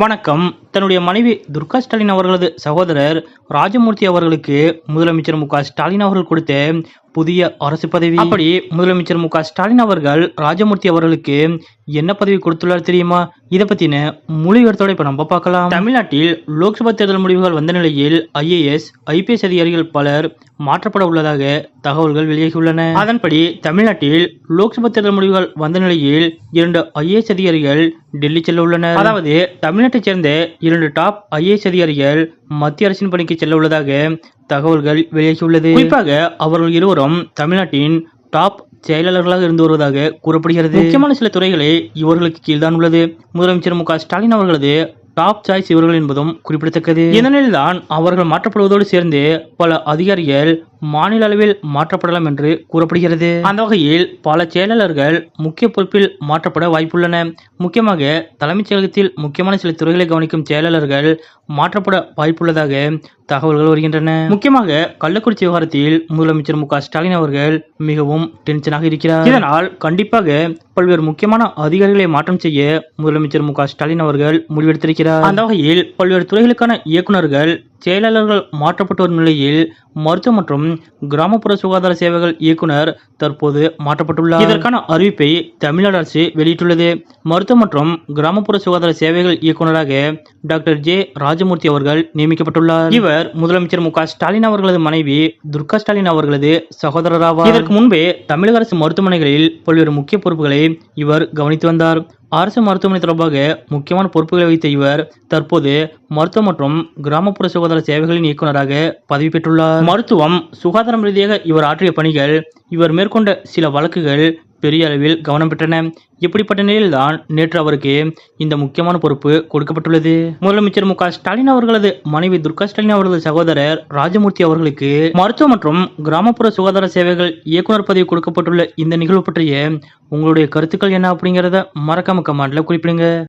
வணக்கம். தன்னுடைய மனைவி துர்கா ஸ்டாலின் அவர்களது சகோதரர் ராஜமூர்த்தி அவர்களுக்கு முதலமைச்சர் மு க ஸ்டாலின் அவர்கள் கொடுத்த புதிய அரசு பதவி. அப்படி முதலமைச்சர் மு க ஸ்டாலின் அவர்கள் ராஜமூர்த்தி அவர்களுக்கு என்ன பதவி கொடுத்துள்ளார் தெரியுமா? இதை பத்தின முழு விவரத்தோட இப்ப நம்ம பார்க்கலாம். தமிழ்நாட்டில் லோக்சபா தேர்தல் முடிவுகள் வந்த நிலையில் ஐஏஎஸ் ஐபிஎஸ் அதிகாரிகள் பலர் மாற்றப்பட உள்ளதாக தகவல்கள் வெளியாகியுள்ளன. அதன்படி தமிழ்நாட்டில் லோக்சபா தேர்தல் முடிவுகள் வந்த நிலையில் இரண்டு ஐஏஎஸ் அதிகாரிகள் டெல்லி செல்ல உள்ளனர். அதாவது தமிழ்நாட்டைச் சேர்ந்த இரண்டு டாப் ஐஏஎஸ் அதிகாரிகள் மத்திய அரசின் பணிக்கு செல்ல உள்ளதாக தகவல்கள் வெளியாகியுள்ளது. குறிப்பாக அவர்கள் இருவரும் தமிழ்நாட்டின் டாப் செயலாளர்களாக இருந்து வருவதாக கூறப்படுகிறது. முக்கியமான சில துறைகளே இவர்களுக்கு கீழ்தான் உள்ளது. முதலமைச்சர் மு ஸ்டாலின் அவர்களது டாப் சாய்ஸ் இவர்கள் என்பதும் குறிப்பிடத்தக்கது. இந்த நிலையில்தான் அவர்கள் மாற்றப்படுவதோடு சேர்ந்து பல அதிகாரிகள் மாநில அளவில் மாற்றப்படலாம் என்று கூறப்படுகிறது. அந்த வகையில் பல செயலாளர்கள் முக்கிய பொறுப்பில் மாற்றப்பட வாய்ப்புள்ளன. முக்கியமாக தலைமைச் செயலகத்தில் முக்கியமான சில துறைகளை கவனிக்கும் செயலாளர்கள் மாற்றப்பட வாய்ப்புள்ளதாக தகவல்கள் வருகின்றன. முக்கியமாக கள்ளக்குறிச்சி விவகாரத்தில் முதலமைச்சர் மு ஸ்டாலின் அவர்கள் மிகவும் டென்ஷனாக இருக்கிறார். இதனால் கண்டிப்பாக பல்வேறு முக்கியமான அதிகாரிகளை மாற்றம் செய்ய முதலமைச்சர் மு ஸ்டாலின் அவர்கள் முடிவெடுத்திருக்கிறார். அந்த வகையில் பல்வேறு துறைகளுக்கான இயக்குநர்கள் செயலாளர்கள் மாற்றப்பட்டு வரும் நிலையில் மருத்துவ மற்றும் கிராமப்புற சுகாதார சேவைகள் இயக்குனர் தற்போது மாற்றப்பட்டுள்ளார். இதற்கான அறிவிப்பை தமிழ்நாடு அரசு வெளியிட்டுள்ளது. மருத்துவ மற்றும் கிராமப்புற சுகாதார சேவைகள் இயக்குனராக டாக்டர் ஜே ராஜமூர்த்தி அவர்கள் நியமிக்கப்பட்டுள்ளார். இவர் முதலமைச்சர் மு ஸ்டாலின் அவர்களது மனைவி துர்கா ஸ்டாலின் அவர்களது சகோதரராவார். இதற்கு முன்பே தமிழக அரசு மருத்துவமனைகளில் பல்வேறு முக்கிய பொறுப்புகளை இவர் கவனித்து வந்தார். அரசு மருத்துவமனை தொடர்பாக முக்கியமான பொறுப்புகளை வகித்த இவர் தற்போது மருத்துவம் மற்றும் கிராமப்புற சுகாதார சேவைகளின் இயக்குநராக பதவி பெற்றுள்ளார். மருத்துவம் சுகாதாரம் ரீதியாக இவர் ஆற்றிய பணிகள் இவர் மேற்கொண்ட சில வழக்குகள் பெரிய அளவில் கவனம் பெற்றன. இப்படிப்பட்ட நிலையில்தான் நேற்று அவருக்கு இந்த முக்கியமான பொறுப்பு கொடுக்கப்பட்டுள்ளது. முதலமைச்சர் மு ஸ்டாலின் அவர்களது மனைவி துர்கா ஸ்டாலின் அவர்களது சகோதரர் ராஜமூர்த்தி அவர்களுக்கு மருத்துவ மற்றும் கிராமப்புற சுகாதார சேவைகள் இயக்குனர் பதவி கொடுக்கப்பட்டுள்ள இந்த நிகழ்வு பற்றிய உங்களுடைய கருத்துக்கள் என்ன அப்படிங்கிறத மறக்காம கமெண்ட்ல குறிப்பிடுங்க.